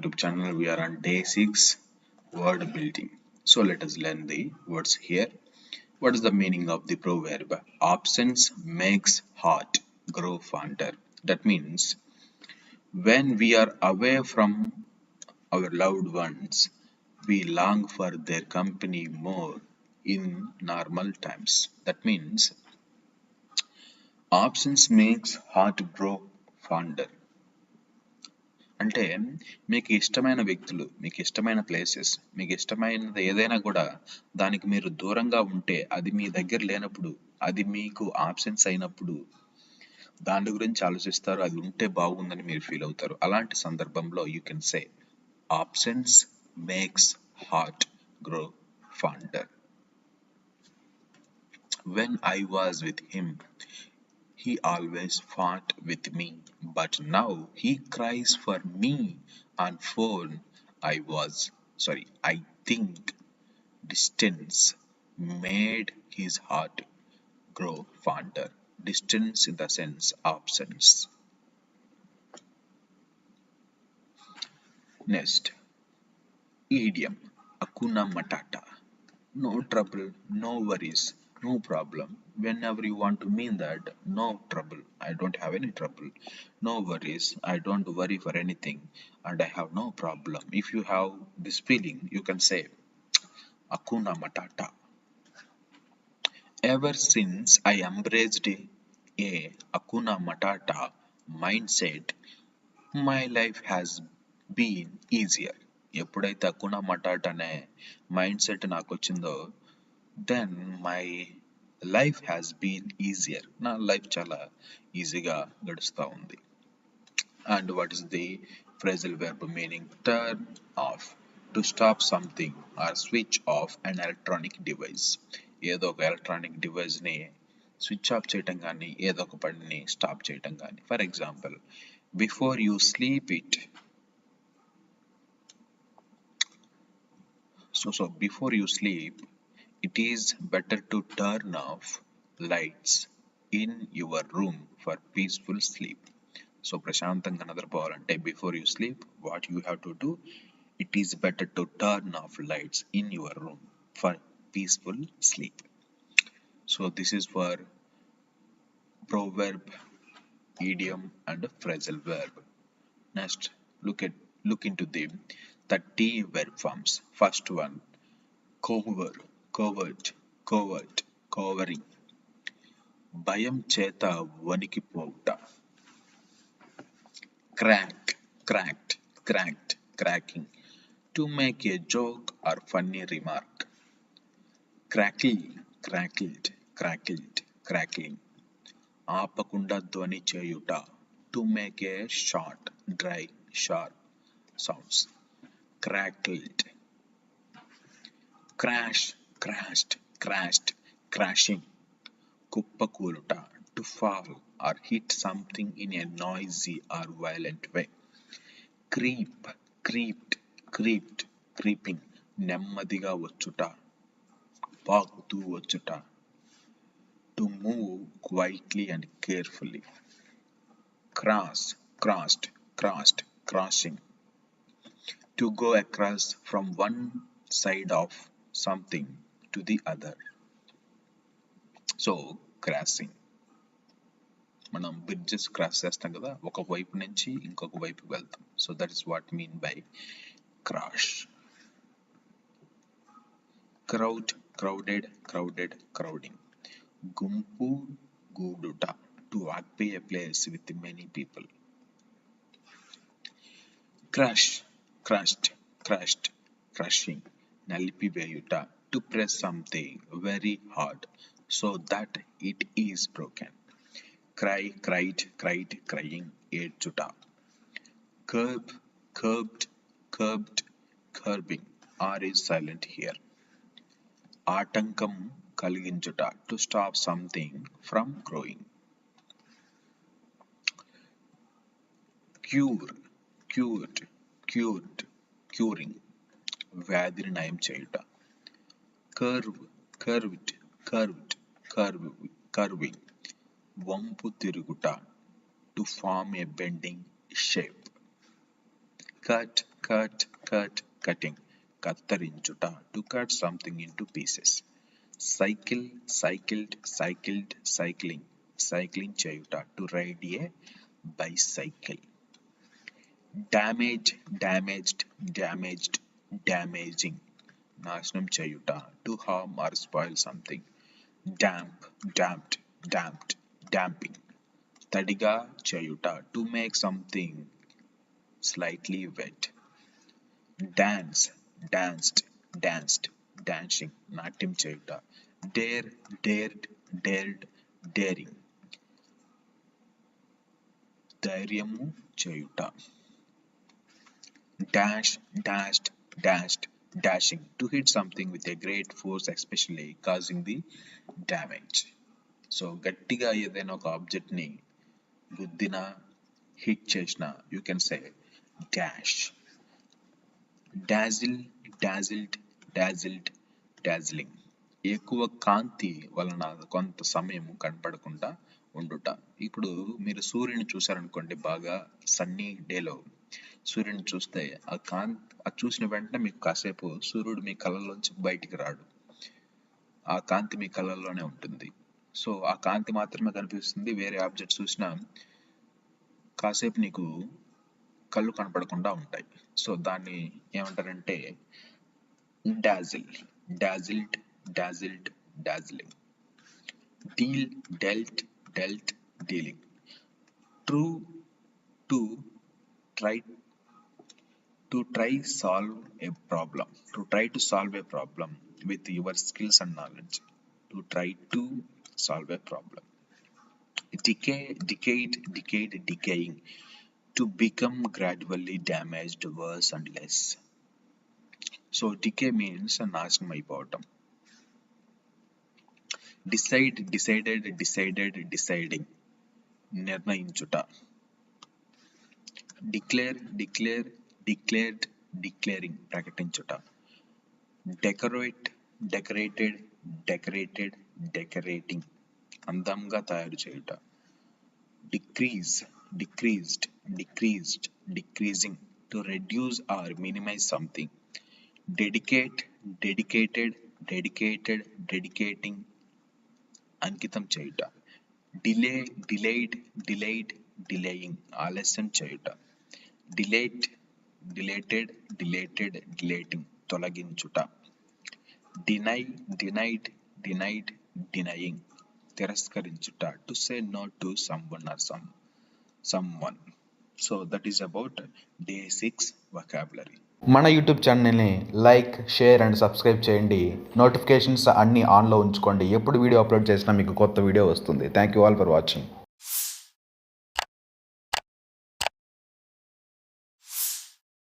YouTube channel. We are on day 6 word building. So let us learn the words here. What is the meaning of the proverb? Absence makes heart grow fonder. That means when we are away from our loved ones, we long for their company more in normal times. That means absence makes heart grow fonder. అంటే మీకు ఇష్టమైన వ్యక్తులు మీకు ఇష్టమైన places మీకు ఇష్టమైనది ఏదైనా కూడా దానికి మీరు దూరంగా ఉంటే అది మీ దగ్గర లేనప్పుడు అది మీకు ఆబ్సెన్స్ అయినప్పుడు దాని గురించి ఆలోచిస్తారు అది ఉంటే బాగుందని మీరు ఫీల్ అవుతారు. అలాంటి సందర్భంలో you can say absence makes heart grow fonder when I was with him He always fought with me, but now he cries for me on phone. I was sorry, I think distance made his heart grow fonder. Distance in the sense absence. Next, idiom Akuna Matata. No trouble, no worries, no problem. Whenever you want to mean that, no trouble, I don't have any trouble. No worries, I don't worry for anything, and I have no problem. If you have this feeling, you can say Akuna Matata. Ever since I embraced a Akuna Matata mindset, my life has been easier. ఎప్పుడైతే hakuna matata అనే mind set నాకు వచ్చిందో then my life has been easier నా life చాలా ఈజీగా గడుస్తూ ఉంది. And what is the phrasal verb meaning turn off to stop something or switch off an electronic device ఏదో ఒక ఎలక్ట్రానిక్ డివైస్ని స్విచ్ ఆఫ్ చేయటం కానీ ఏదో ఒక పనిని స్టాప్ చేయటం కానీ for example before you sleep it so so before you sleep it is better to turn off lights in your room for peaceful sleep so ప్రశాంతంగా నిద్రపోవాలంటే before you sleep what you have to do it is better to turn off lights in your room for peaceful sleep so this is for proverb idiom and phrasal verb next look at look into the 30 verb forms. First one, cover, covert, covert, covering. భయం చేత వణికిపోవుట crack cracked cracked cracking to make a joke or funny remark crackle crackled crackled crackling ఆపకుండా ధ్వని చేయుట to make a short dry sharp sounds crackled crash crashed crashed crashing కుప్పకూలుట to fall or hit something in a noisy or violent way creep creeped creeped creeping నెమ్మదిగా వచ్చుట పాకుతూ వచ్చుట to move quietly and carefully cross crossed crossed crossing to go across from one side of something to the other. So crossing మనం bridges cross చేస్తాం కదా ఒక వైపు నుంచి ఇంకొక వైపుకి వెళ్తాం so that is what mean by crash crowd crowded crowded crowding గుంపు గూడుట to occupy a place with many people crash crushed, crushed, crushing, nalipiveyuta, to press something very hard so that it is broken. Cry, cried, cried, crying, edchuta. Curb, curbed, curbed, curbing. R is silent here. ఆటంకం కలిగించుట to stop something from growing cure cured cured curing వ్యాధిని నయం చేయుట curve curved curved curve curving వంపు తిరుగుట to form a bending shape cut cut cut cutting కత్తరించుట to cut something into pieces cycle cycled cycled cycling cycling చేయుట to ride a bicycle damage damaged damaged damaging నాశనం చేయుట to harm or spoil something damp damped damped damping తడిగా చేయుట to make something slightly wet dance danced danced dancing నాట్యం చేయుట dare dared dared daring ధైర్యము చేయుట dash, dashed, dashed, dashing to hit something with a great force, especially causing the damage. So గట్టిగా ఏదైనా ఒక ఆబ్జెక్ట్ని గుద్దిన హిట్ చేసిన you can say dash dazzle dazzled dazzled dazzling ఎక్కువ కాంతి వలన కొంత సమయం కనపడకుండా ఉండుట. ఇప్పుడు మీరు సూర్యుని చూసారనుకోండి బాగా సన్నీ డేలో సూర్యుని చూస్తే ఆ కాంతి అది చూసిన వెంటనే మీకు కాసేపు సూర్యుడు మీ కళ్ళలోంచి బయటికి రాడు. ఆ కాంతి మీ కళ్ళల్లోనే ఉంటుంది. సో ఆ కాంతి మాత్రమే కనిపిస్తుంది. వేరే ఆబ్జెక్ట్ చూసినా కాసేపు నీకు కళ్ళు కనపడకుండా ఉంటాయి. సో దాన్ని ఏమంటారంటే dazzle dazzled dazzled dazzling. Deal dealt dealt dealing. True to try to try solve a problem to try to solve a problem with your skills and knowledge to try to solve a problem decay decayed decayed decaying to become gradually damaged worse and less so decay means నాశనం అయిపోవటం decide decided decided deciding నిర్ణయించుట declare declare declared declaring ప్రకటించుట. Decorate decorated decorated decorating అందంగా తయారు చేయుట. Decrease decreased decreased decreasing to reduce or minimize something dedicate dedicated dedicated dedicating అంకితం చేయుట. Delay delayed delayed delaying ఆలస్యం చేయుట. డిలేట్ డిలేటెడ్ డిలేటెడ్ డిలేటింగ్ తొలగించుట. Deny denied denied denying తిరస్కరించుట. To say no to someone or some someone so that is about day six vocabulary మన YouTube ఛానల్ని like share and subscribe చేయండి. Notifications అన్నీ ఆన్లో ఉంచుకోండి. ఎప్పుడు వీడియో అప్లోడ్ చేసినా మీకు కొత్త వీడియో వస్తుంది. Thank you all for watching